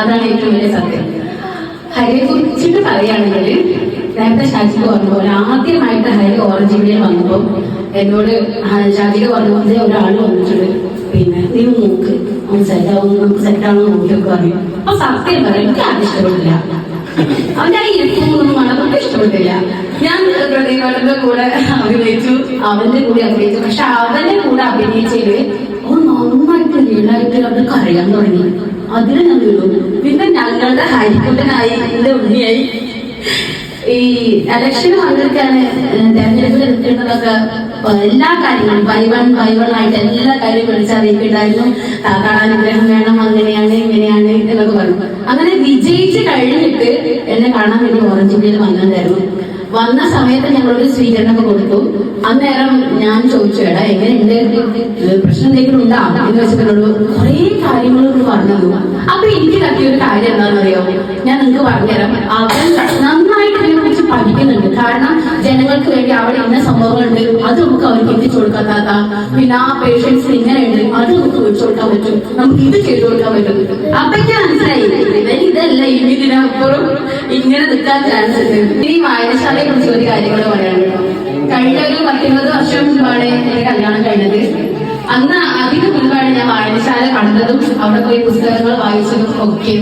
അതാണ് ഏറ്റവും വലിയ സത്യം. ഹരിയെ കുറിച്ചിട്ട് പറയുകയാണെങ്കിൽ നേരത്തെ ഷാജിക്ക് പറഞ്ഞ പോലെ ആദ്യമായിട്ട് ഹരി ഓറഞ്ച് മീഡിയം വന്നപ്പോൾ എന്നോട് ഷാജിക്ക് പറഞ്ഞ പോലെ ഒരാൾ വന്നിട്ടുണ്ട്. പിന്നെ നീ നോക്ക് സെറ്റാവും നമുക്ക് സെറ്റാണോ നോക്കിയൊക്കെ പറയും. അപ്പൊ സത്യം പറയാം എനിക്ക് അത് ഇഷ്ടപ്പെട്ടില്ല. അവന്റെ ആ ഇരിപ്പൊന്നും നമുക്ക് ഇഷ്ടപ്പെട്ടില്ല. ഞാൻ പ്രതികളുടെ കൂടെ അഭിനയിച്ചു. അവന്റെ കൂടെ അഭിനയിച്ചു. പക്ഷെ അവന്റെ കൂടെ അഭിനയിച്ചത് അവൻ നന്നായിട്ട് നീളായിട്ട് അവർക്ക് അറിയാൻ തുടങ്ങി. അതിന് ഞാൻ വീണു പിന്നെ ഞങ്ങളുടെ ഹരിക്കുട്ടനായി എന്റെ ഉണ്ണിയായി. ഈ എലക്ഷൻ പങ്കെടുക്കാണ് തെരഞ്ഞെടുപ്പിൽ നിൽക്കുന്നതൊക്കെ എല്ലാ കാര്യങ്ങളും ബൈ വൺ ബൈ വൺ ആയിട്ട് എല്ലാ കാര്യവും വിളിച്ചറിയിക്കുണ്ടായിരുന്നു. കാണാനുഗ്രഹം വേണം അങ്ങനെയാണ് ഇങ്ങനെയാണ് എന്നൊക്കെ പറഞ്ഞു. അങ്ങനെ വിജയിച്ച് കഴിഞ്ഞിട്ട് എന്നെ കാണാൻ വേണ്ടി ഓറഞ്ച് ബില്ലിൽ വന്നിട്ടുണ്ടായിരുന്നു വന്ന സമയത്ത് ഞങ്ങളൊരു സ്വീകരണമൊക്കെ കൊടുത്തു. അന്നേരം ഞാൻ ചോദിച്ചു എടാ എങ്ങനെയുണ്ട്? പ്രശ്നം എന്തെങ്കിലും ഉണ്ടാ? എന്ന് വെച്ചിട്ടുള്ളൂ കുറേ കാര്യങ്ങൾ പറഞ്ഞു അപ്പൊ എനിക്ക് കട്ടിയൊരു കാര്യം എന്താണെന്നറിയോ? ഞാൻ നിങ്ങൾക്ക് പറഞ്ഞുതരാം. അവൻ കുറിച്ച് കാരണം ജനങ്ങൾക്ക് വേണ്ടി അവിടെ ഇന്ന സംഭവങ്ങളുണ്ട്. അത് നമുക്ക് അവർക്ക് എത്തിച്ചു കൊടുക്കാൻ താത്ത. പിന്നെ ആ പേഷ്യൻസ് ഇങ്ങനെയുണ്ട്. അത് നമുക്ക് വിളിച്ചു കൊടുക്കാൻ പറ്റും. നമുക്ക് ഇത് ചെയ്തു കൊടുക്കാൻ പറ്റും. അപ്പൊക്കെ മനസ്സിലായി. ഇതല്ല ഇനി ഇതിനപ്പുറം ഇങ്ങനെ നിൽക്കാൻ ചാൻസ് ഉണ്ട്. ഇനി വായനശാലയെ കുറിച്ച് ഒരു കാര്യങ്ങൾ പറയാനുണ്ട് കഴിഞ്ഞ ഒരു പത്തിരുപത് വർഷം മുമ്പാണ് എന്റെ കല്യാണം കഴിഞ്ഞത്. അന്ന് മുൻപാണ് ഞാൻ വായനശാല കണ്ടതും അവിടെ പോയി പുസ്തകങ്ങൾ വായിച്ചതും ഒക്കെ.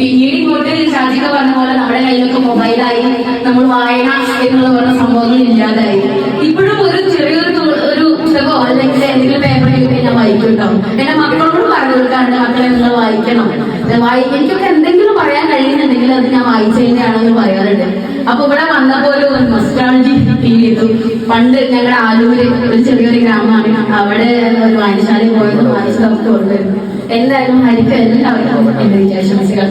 പിന്നീട് ഇങ്ങോട്ട് ഷാജിക പറഞ്ഞ പോലെ നമ്മുടെ കയ്യിലൊക്കെ മൊബൈലായി നമ്മൾ വായന എന്നുള്ള പറഞ്ഞ സംഭവങ്ങൾ ഇല്ലാതായി. ഇപ്പോഴും ഒരു ചെറിയൊരു ഒരു പുസ്തകമോ അല്ലെങ്കിൽ എന്തെങ്കിലും കിട്ടി ഞാൻ വായിക്കും എന്റെ മക്കളോട് പറഞ്ഞു കൊടുക്കാറുണ്ട് മക്കളെ നിങ്ങൾ വായിക്കണം. എനിക്കൊക്കെ എന്തെങ്കിലും പറയാൻ കഴിയുന്നുണ്ടെങ്കിൽ അത് ഞാൻ എന്ന് പറയാറുണ്ട് അപ്പൊ ഇവിടെ വന്നപ്പോ ഒരു നൊസ്റ്റാളജി ഫീൽ ചെയ്തു. പണ്ട് ഞങ്ങളുടെ ആലൂര് ഒരു ചെറിയൊരു ഗ്രാമമാണ്. അവിടെ ഒരു വായനശാലയിൽ പോയത് വായിച്ചതൊക്കെ കൊണ്ടുവരുന്നു എന്തായാലും ഹരിക്ക് എല്ലാവർക്കും എന്റെ വിജയാശംസകൾ